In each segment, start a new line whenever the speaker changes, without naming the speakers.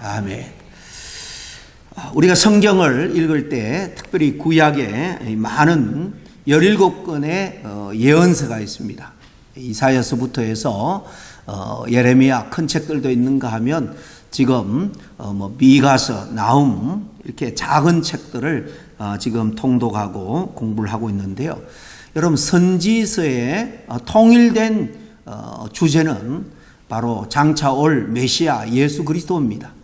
아멘. 아, 우리가 성경을 읽을 때 특별히 구약에 많은 17권의 어, 예언서가 있습니다. 이사야서부터 해서 어, 예레미야 큰 책들도 있는가 하면 지금 어, 뭐 미가서, 나움 이렇게 작은 책들을 지금 통독하고 공부를 하고 있는데요. 여러분 선지서의 통일된 주제는 바로 장차 올 메시아 예수 그리스도입니다.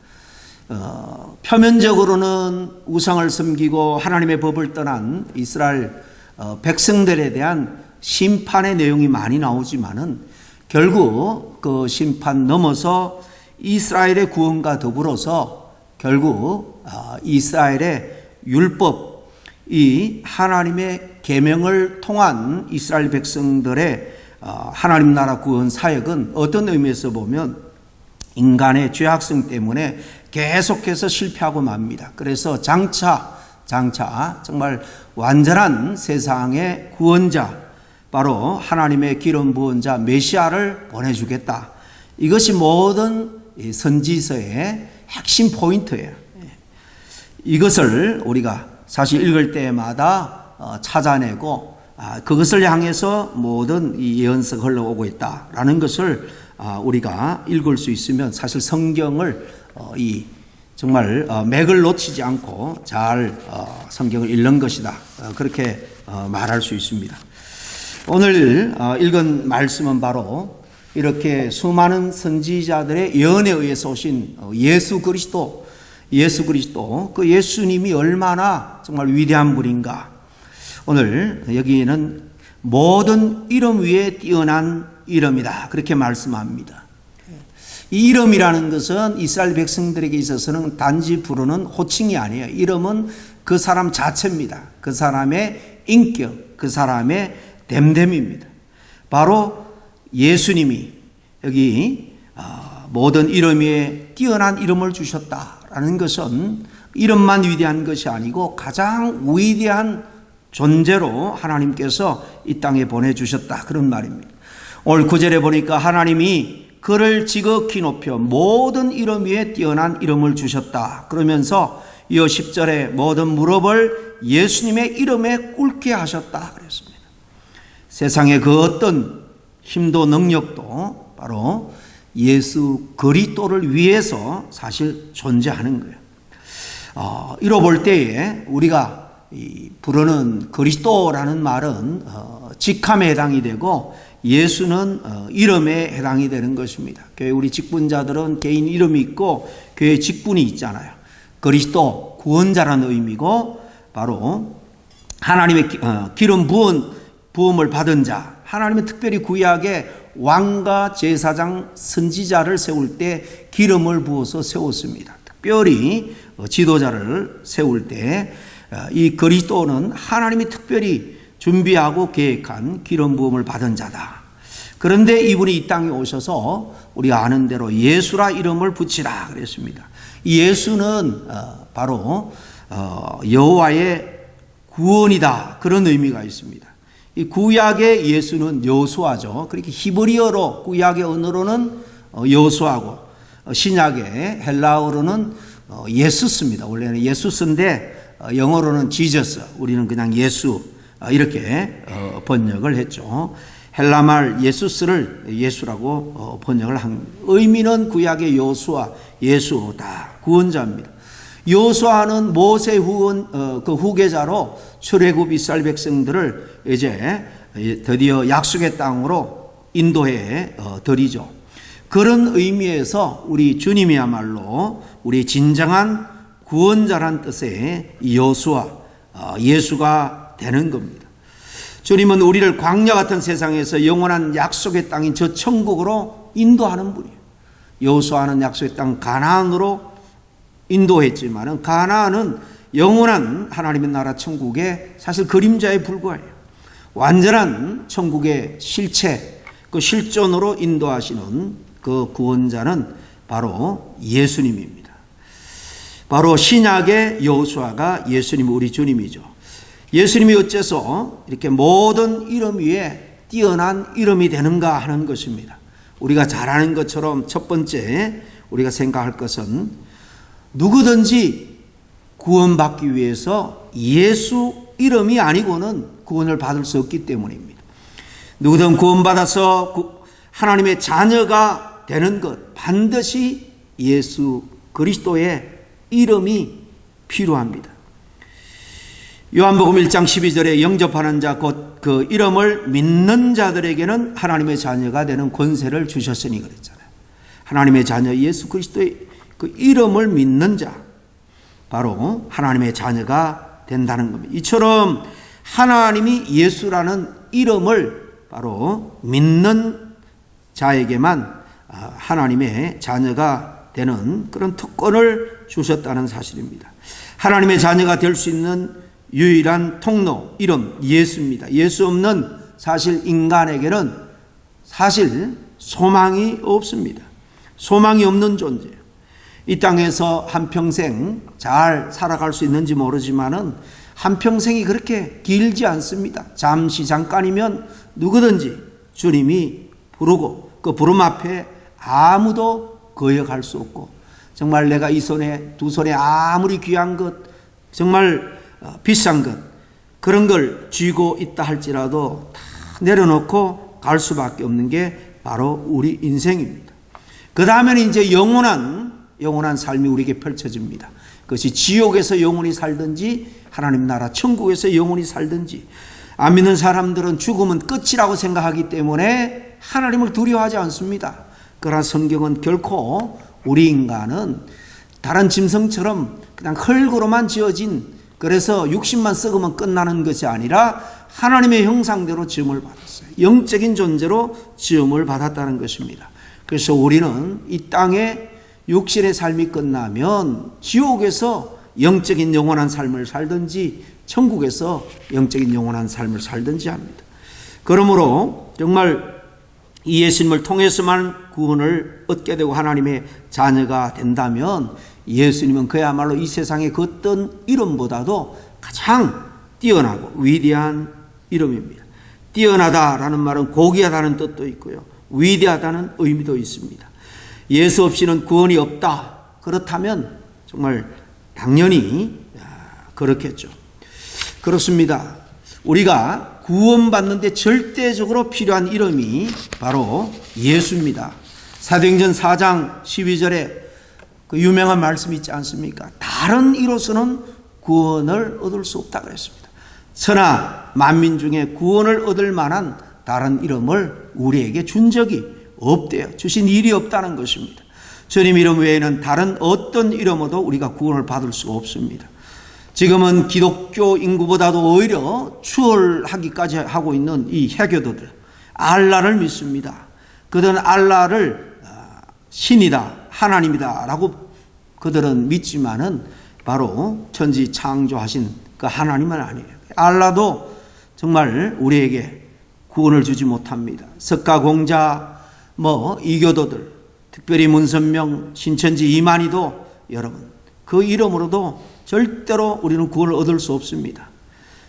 어, 표면적으로는 우상을 섬기고 하나님의 법을 떠난 이스라엘 어, 백성들에 대한 심판의 내용이 많이 나오지만은 결국 그 심판 넘어서 이스라엘의 구원과 더불어서 결국 어, 이스라엘의 율법 이 하나님의 계명을 통한 이스라엘 백성들의 어, 하나님 나라 구원 사역은 어떤 의미에서 보면 인간의 죄악성 때문에 계속해서 실패하고 맙니다. 그래서 장차, 장차 정말 완전한 세상의 구원자, 바로 하나님의 기름 부은 자 메시아를 보내주겠다. 이것이 모든 선지서의 핵심 포인트예요. 이것을 우리가 사실 읽을 때마다 어, 찾아내고 아, 그것을 향해서 모든 이 예언서가 흘러오고 있다라는 것을 아, 우리가 읽을 수 있으면 사실 성경을 어, 이 정말 어, 맥을 놓치지 않고 잘 어, 성경을 읽는 것이다. 그렇게 말할 수 있습니다. 오늘 읽은 말씀은 바로 이렇게 수많은 선지자들의 예언에 의해서 오신 예수 그리스도, 예수 그리스도, 그 예수님이 얼마나 정말 위대한 분인가. 오늘 여기에는 모든 이름 위에 뛰어난 이름이다. 그렇게 말씀합니다. 이 이름이라는 것은 이스라엘 백성들에게 있어서는 단지 부르는 호칭이 아니에요. 이름은 그 사람 자체입니다. 그 사람의 인격, 그 사람의 됨됨입니다. 바로 예수님이 여기 아, 모든 이름 위에 뛰어난 이름을 주셨다라는 것은 이름만 위대한 것이 아니고 가장 위대한 존재로 하나님께서 이 땅에 보내주셨다. 그런 말입니다. 오늘 구절에 보니까 하나님이 그를 지극히 높여 모든 이름 위에 뛰어난 이름을 주셨다. 그러면서 이 10절에 모든 무릎을 예수님의 이름에 꿇게 하셨다. 그랬습니다. 세상의 그 어떤 힘도 능력도 바로 예수 그리스도를 위해서 사실 존재하는 거예요. 어, 이로 볼 때에 우리가 부르는 그리스도라는 말은 어, 직함에 해당이 되고 예수는 어, 이름에 해당이 되는 것입니다. 교회 우리 직분자들은 개인 이름이 있고 교회 직분이 있잖아요. 그리스도 구원자라는 의미고 바로 하나님의 어, 기름 부은 부음을 받은 자, 하나님은 특별히 구약에 왕과 제사장 선지자를 세울 때 기름을 부어서 세웠습니다. 특별히 어, 지도자를 세울 때 이 그리스도는 하나님이 특별히 준비하고 계획한 기름 부음을 받은 자다. 그런데 이분이 이 땅에 오셔서 우리가 아는 대로 예수라 이름을 붙이라 그랬습니다. 예수는 어, 바로 어, 여호와의 구원이다 그런 의미가 있습니다. 이 구약의 예수는 여수아죠. 그렇게 히브리어로 구약의 언어로는 어, 여수아고 신약의 헬라어로는 예수스입니다. 원래는 예수스인데 영어로는 지저스. 우리는 그냥 예수 아, 이렇게 어, 번역을 했죠. 헬라말 예수스를 예수라고 어, 번역을 한 의미는 구약의 요수와 예수 다 구원자입니다. 요수아는 모세 후원 어, 그 후계자로 출애굽 이스라엘 백성들을 이제 드디어 약속의 땅으로 인도해 드리죠. 그런 의미에서 우리 주님이야말로 우리 진정한 구원자란 뜻의 요수아 예수가 되는 겁니다. 주님은 우리를 광야 같은 세상에서 영원한 약속의 땅인 저 천국으로 인도하는 분이에요. 여호수아는 약속의 땅 가나안으로 인도했지만은 가나안은 영원한 하나님의 나라 천국의 사실 그림자에 불과해요. 완전한 천국의 실체, 그 실존으로 인도하시는 그 구원자는 바로 예수님입니다. 바로 신약의 여호수아가 예수님 우리 주님이죠. 예수님이 어째서 이렇게 모든 이름 위에 뛰어난 이름이 되는가 하는 것입니다. 우리가 잘 아는 것처럼 첫 번째 우리가 생각할 것은 누구든지 구원받기 위해서 예수 이름이 아니고는 구원을 받을 수 없기 때문입니다. 누구든 구원받아서 하나님의 자녀가 되는 것 반드시 예수 그리스도의 이름이 필요합니다. 요한복음 1장 12절에 영접하는 자 곧 그 이름을 믿는 자들에게는 하나님의 자녀가 되는 권세를 주셨으니 그랬잖아요. 하나님의 자녀 예수 그리스도의 그 이름을 믿는 자 바로 하나님의 자녀가 된다는 겁니다. 이처럼 하나님이 예수라는 이름을 바로 믿는 자에게만 아, 하나님의 자녀가 되는 그런 특권을 주셨다는 사실입니다. 하나님의 자녀가 될 수 있는 유일한 통로, 이름, 예수입니다. 예수 없는 사실 인간에게는 사실 소망이 없습니다. 소망이 없는 존재예요. 이 땅에서 한평생 잘 살아갈 수 있는지 모르지만은 한평생이 그렇게 길지 않습니다. 잠시 잠깐이면 누구든지 주님이 부르고 그 부름 앞에 아무도 거역할 수 없고 정말 내가 이 손에 두 손에 아무리 귀한 것 정말 어, 비싼 것 그런 걸 쥐고 있다 할지라도 다 내려놓고 갈 수밖에 없는 게 바로 우리 인생입니다. 그 다음에는 이제 영원한 영원한 삶이 우리에게 펼쳐집니다. 그것이 지옥에서 영원히 살든지 하나님 나라 천국에서 영원히 살든지 안 믿는 사람들은 죽음은 끝이라고 생각하기 때문에 하나님을 두려워하지 않습니다. 그러나 성경은 결코 우리 인간은 다른 짐승처럼 그냥 흙으로만 지어진 그래서 육신만 썩으면 끝나는 것이 아니라 하나님의 형상대로 지음을 받았어요. 영적인 존재로 지음을 받았다는 것입니다. 그래서 우리는 이 땅에 육신의 삶이 끝나면 지옥에서 영적인 영원한 삶을 살든지 천국에서 영적인 영원한 삶을 살든지 합니다. 그러므로 정말 이 예수님을 통해서만 구원을 얻게 되고 하나님의 자녀가 된다면 예수님은 그야말로 이 세상의 그 어떤 이름보다도 가장 뛰어나고 위대한 이름입니다. 뛰어나다라는 말은 고귀하다는 뜻도 있고요. 위대하다는 의미도 있습니다. 예수 없이는 구원이 없다. 그렇다면 정말 당연히 그렇겠죠. 그렇습니다. 우리가 구원받는데 절대적으로 필요한 이름이 바로 예수입니다. 사도행전 4장 12절에 그 유명한 말씀이 있지 않습니까? 다른 이로서는 구원을 얻을 수 없다 그랬습니다. 천하 만민 중에 구원을 얻을 만한 다른 이름을 우리에게 준 적이 없대요. 주신 일이 없다는 것입니다. 주님 이름 외에는 다른 어떤 이름으로도 우리가 구원을 받을 수가 없습니다. 지금은 기독교 인구보다도 오히려 추월하기까지 하고 있는 이 해교도들 알라를 믿습니다. 그들은 알라를 아, 신이다, 하나님이다라고 그들은 믿지만은 바로 천지 창조하신 그 하나님은 아니에요. 알라도 정말 우리에게 구원을 주지 못합니다. 석가공자, 뭐 이교도들, 특별히 문선명, 신천지 이만희도 여러분 그 이름으로도 절대로 우리는 구원을 얻을 수 없습니다.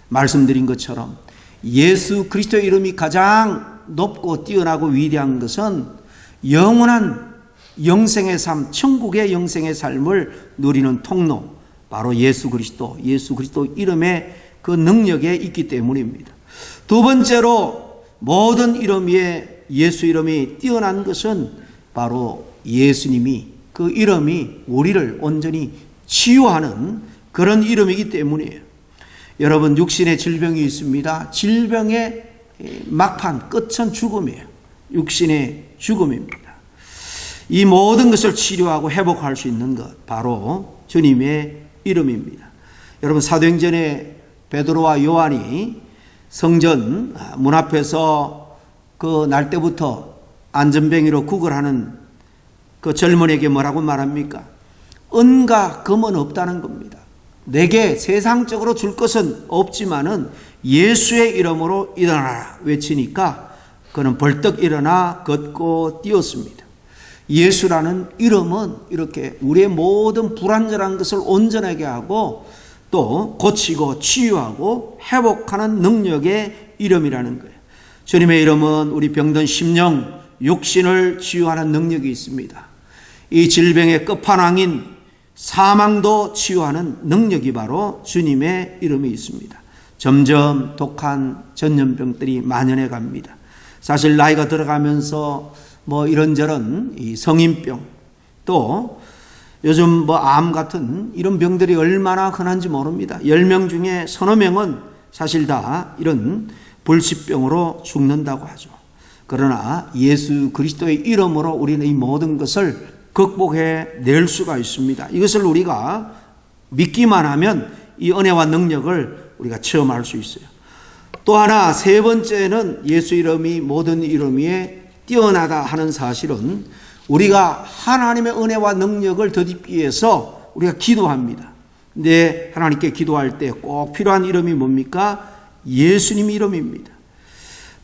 말씀드린 것처럼 예수 그리스도의 이름이 가장 높고 뛰어나고 위대한 것은 영원한 영생의 삶, 천국의 영생의 삶을 누리는 통로, 바로 예수 그리스도, 예수 그리스도 이름의 그 능력에 있기 때문입니다. 두 번째로 모든 이름 위에 예수 이름이 뛰어난 것은 바로 예수님이 그 이름이 우리를 온전히 치유하는 그런 이름이기 때문이에요. 여러분 육신의 질병이 있습니다. 질병의 막판 끝은 죽음이에요. 육신의 죽음입니다. 이 모든 것을 치료하고 회복할 수 있는 것 바로 주님의 이름입니다. 여러분 사도행전에 베드로와 요한이 성전 문 앞에서 그 날 때부터 안전뱅이로 구걸하는 그 젊은에게 뭐라고 말합니까? 은과 금은 없다는 겁니다. 내게 세상적으로 줄 것은 없지만은 예수의 이름으로 일어나라 외치니까 그는 벌떡 일어나 걷고 뛰었습니다. 예수라는 이름은 이렇게 우리의 모든 불완전한 것을 온전하게 하고 또 고치고 치유하고 회복하는 능력의 이름이라는 거예요. 주님의 이름은 우리 병든 심령, 육신을 치유하는 능력이 있습니다. 이 질병의 끝판왕인 사망도 치유하는 능력이 바로 주님의 이름이 있습니다. 점점 독한 전염병들이 만연해 갑니다. 사실 나이가 들어가면서 뭐 이런저런 이 성인병 또 요즘 뭐 암 같은 이런 병들이 얼마나 흔한지 모릅니다. 10명 중에 서너 명은 사실 다 이런 불치병으로 죽는다고 하죠. 그러나 예수 그리스도의 이름으로 우리는 이 모든 것을 극복해 낼 수가 있습니다. 이것을 우리가 믿기만 하면 이 은혜와 능력을 우리가 체험할 수 있어요. 또 하나 세 번째는 예수 이름이 모든 이름 위에 뛰어나다 하는 사실은 우리가 하나님의 은혜와 능력을 더입기 위해서 우리가 기도합니다. 근데 하나님께 기도할 때 꼭 필요한 이름이 뭡니까? 예수님 이름입니다.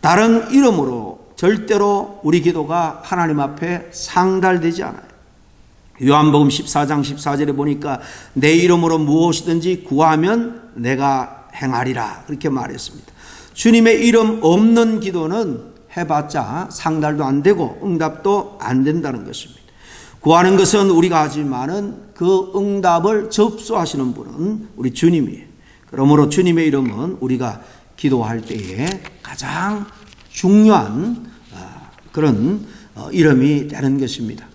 다른 이름으로 절대로 우리 기도가 하나님 앞에 상달되지 않아요. 요한복음 14장 14절에 보니까 내 이름으로 무엇이든지 구하면 내가 행하리라 그렇게 말했습니다. 주님의 이름 없는 기도는 해봤자 상달도 안 되고 응답도 안 된다는 것입니다. 구하는 것은 우리가 하지만은 그 응답을 접수하시는 분은 우리 주님이에요. 그러므로 주님의 이름은 우리가 기도할 때에 가장 중요한 아, 그런 어, 이름이 되는 것입니다.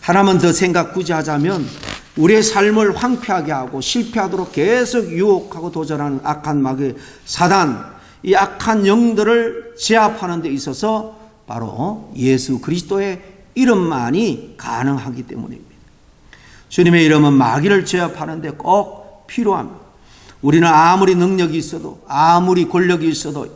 하나만 더 생각 굳이 하자면 우리의 삶을 황폐하게 하고 실패하도록 계속 유혹하고 도전하는 악한 마귀 사단 이 악한 영들을 제압하는 데 있어서 바로 예수 그리스도의 이름만이 가능하기 때문입니다. 주님의 이름은 마귀를 제압하는데 꼭 필요합니다. 우리는 아무리 능력이 있어도, 아무리 권력이 있어도,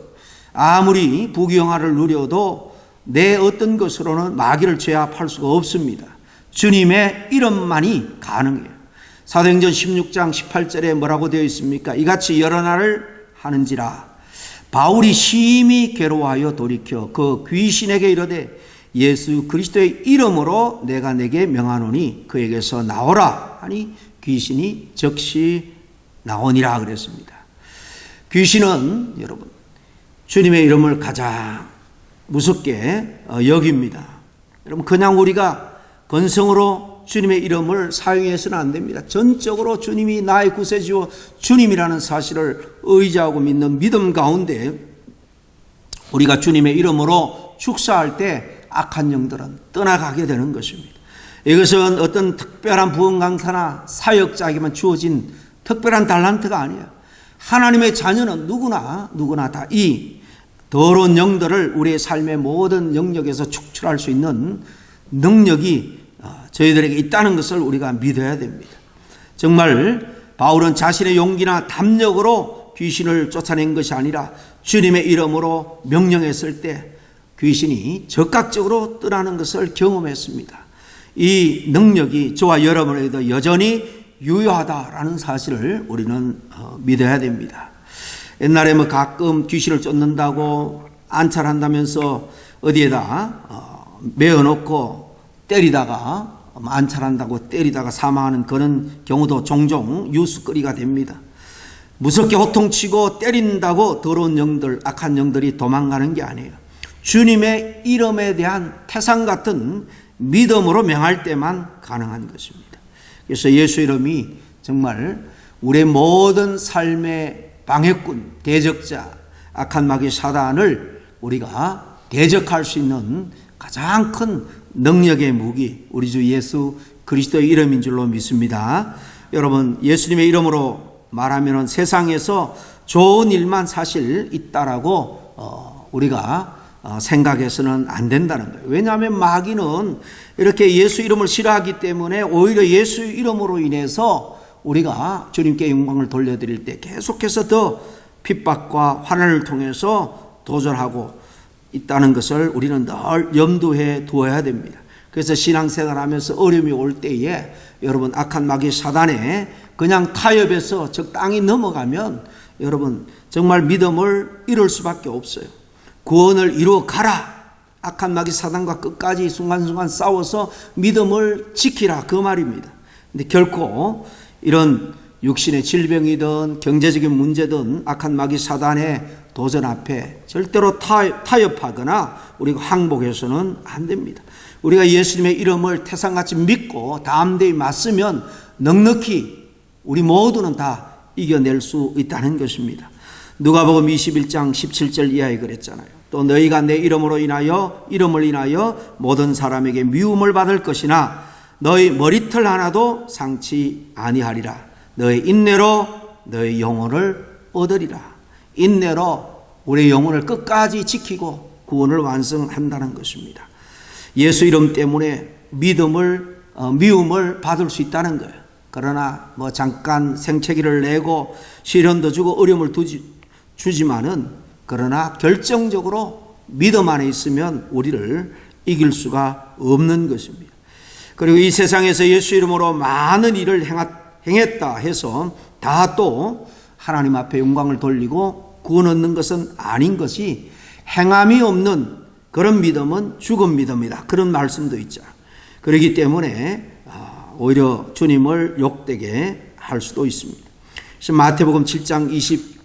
아무리 부귀영화를 누려도 내 어떤 것으로는 마귀를 제압할 수가 없습니다. 주님의 이름만이 가능해요. 사도행전 16장 18절에 뭐라고 되어 있습니까? 이같이 여러 날을 하는지라 바울이 심히 괴로워하여 돌이켜 그 귀신에게 이르되 예수 그리스도의 이름으로 내가 내게 명하노니 그에게서 나오라 하니 귀신이 즉시 나오니라 그랬습니다. 귀신은 여러분 주님의 이름을 가장 무섭게 어, 여깁니다. 여러분 그냥 우리가 건성으로 주님의 이름을 사용해서는 안 됩니다. 전적으로 주님이 나의 구세주요 주님이라는 사실을 의지하고 믿는 믿음 가운데 우리가 주님의 이름으로 축사할 때 악한 영들은 떠나가게 되는 것입니다. 이것은 어떤 특별한 부흥 강사나 사역자에게만 주어진 특별한 달란트가 아니에요. 하나님의 자녀는 누구나 누구나 다 이 더러운 영들을 우리의 삶의 모든 영역에서 축출할 수 있는 능력이 어, 저희들에게 있다는 것을 우리가 믿어야 됩니다. 정말 바울은 자신의 용기나 담력으로 귀신을 쫓아낸 것이 아니라 주님의 이름으로 명령했을 때 귀신이 적극적으로 떠나는 것을 경험했습니다. 이 능력이 저와 여러분에게도 여전히 유효하다라는 사실을 우리는 어, 믿어야 됩니다. 옛날에 뭐 가끔 귀신을 쫓는다고 안찰한다면서 어디에다 어, 메어놓고 때리다가 안찰한다고 때리다가 사망하는 그런 경우도 종종 뉴스거리가 됩니다. 무섭게 호통치고 때린다고 더러운 영들, 악한 영들이 도망가는 게 아니에요. 주님의 이름에 대한 태상 같은 믿음으로 명할 때만 가능한 것입니다. 그래서 예수 이름이 정말 우리의 모든 삶의 방해꾼, 대적자, 악한 마귀 사단을 우리가 대적할 수 있는 가장 큰 능력의 무기 우리 주 예수 그리스도의 이름인 줄로 믿습니다. 여러분 예수님의 이름으로 말하면 세상에서 좋은 일만 사실 있다라고 어, 우리가 어, 생각해서는 안 된다는 거예요. 왜냐하면 마귀는 이렇게 예수 이름을 싫어하기 때문에 오히려 예수 이름으로 인해서 우리가 주님께 영광을 돌려드릴 때 계속해서 더 핍박과 환난을 통해서 도전하고 있다는 것을 우리는 늘 염두해 두어야 됩니다. 그래서 신앙생활 하면서 어려움이 올 때에 여러분 악한 마귀 사단에 그냥 타협해서 적당히 넘어가면 여러분 정말 믿음을 잃을 수밖에 없어요. 구원을 이루어 가라. 악한 마귀 사단과 끝까지 순간순간 싸워서 믿음을 지키라 그 말입니다. 근데 결코 이런 육신의 질병이든 경제적인 문제든 악한 마귀 사단의 도전 앞에 절대로 타- 타협하거나 우리가 항복해서는 안 됩니다. 우리가 예수님의 이름을 태산같이 믿고 담대히 맞으면 넉넉히 우리 모두는 다 이겨낼 수 있다는 것입니다. 누가복음 21장 17절 이하에 그랬잖아요. 또 너희가 내 이름으로 인하여 이름을 인하여 모든 사람에게 미움을 받을 것이나 너희 머리털 하나도 상치 아니하리라. 너희 인내로 너희 영혼을 얻으리라. 인내로 우리 영혼을 끝까지 지키고 구원을 완성한다는 것입니다. 예수 이름 때문에 믿음을 어, 미움을 받을 수 있다는 거예요. 그러나 뭐 잠깐 생채기를 내고 시련도 주고 어려움을 두지, 주지만은 그러나 결정적으로 믿음 안에 있으면 우리를 이길 수가 없는 것입니다. 그리고 이 세상에서 예수 이름으로 많은 일을 행하, 행했다 해서 다 또 하나님 앞에 영광을 돌리고 구원 얻는 것은 아닌 것이 행함이 없는 그런 믿음은 죽은 믿음이다. 그런 말씀도 있죠. 그렇기 때문에 아, 오히려 주님을 욕되게 할 수도 있습니다. 마태복음 7장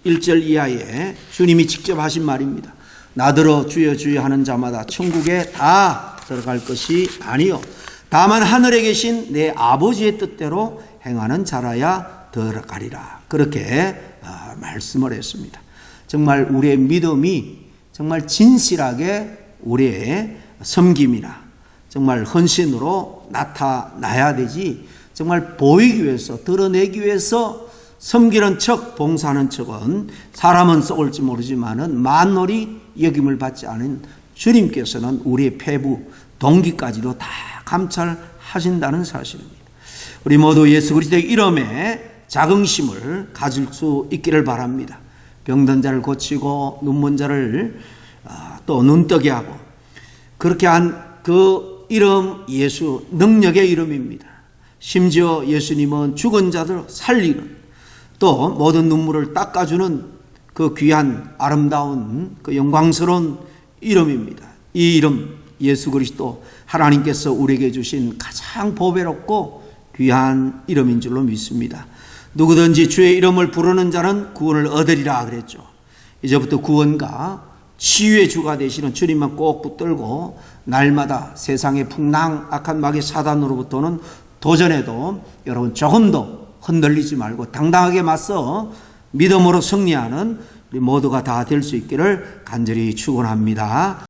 21절 이하에 주님이 직접 하신 말입니다. 나더러 주여 주여 하는 자마다 천국에 다 들어갈 것이 아니요 다만 하늘에 계신 내 아버지의 뜻대로 행하는 자라야 들어가리라. 그렇게 아, 말씀을 했습니다. 정말 우리의 믿음이 정말 진실하게 우리의 섬김이나 정말 헌신으로 나타나야 되지 정말 보이기 위해서 드러내기 위해서 섬기는 척 봉사하는 척은 사람은 썩을지 모르지만은 만놀이 여김을 받지 않은 주님께서는 우리의 폐부 동기까지도 다 감찰하신다는 사실입니다. 우리 모두 예수 그리스도의 이름에 자긍심을 가질 수 있기를 바랍니다. 병든 자를 고치고 눈먼 자를 아, 또 눈뜨게 하고 그렇게 한 그 이름 예수 능력의 이름입니다. 심지어 예수님은 죽은 자들 살리는 또 모든 눈물을 닦아주는 그 귀한 아름다운 그 영광스러운 이름입니다. 이 이름 예수 그리스도 하나님께서 우리에게 주신 가장 보배롭고 귀한 이름인 줄로 믿습니다. 누구든지 주의 이름을 부르는 자는 구원을 얻으리라 그랬죠. 이제부터 구원과 치유의 주가 되시는 주님만 꼭 붙들고 날마다 세상의 풍랑 악한 마귀 사단으로부터는 도전해도 여러분 조금도 흔들리지 말고 당당하게 맞서 믿음으로 승리하는 우리 모두가 다 될 수 있기를 간절히 축원합니다.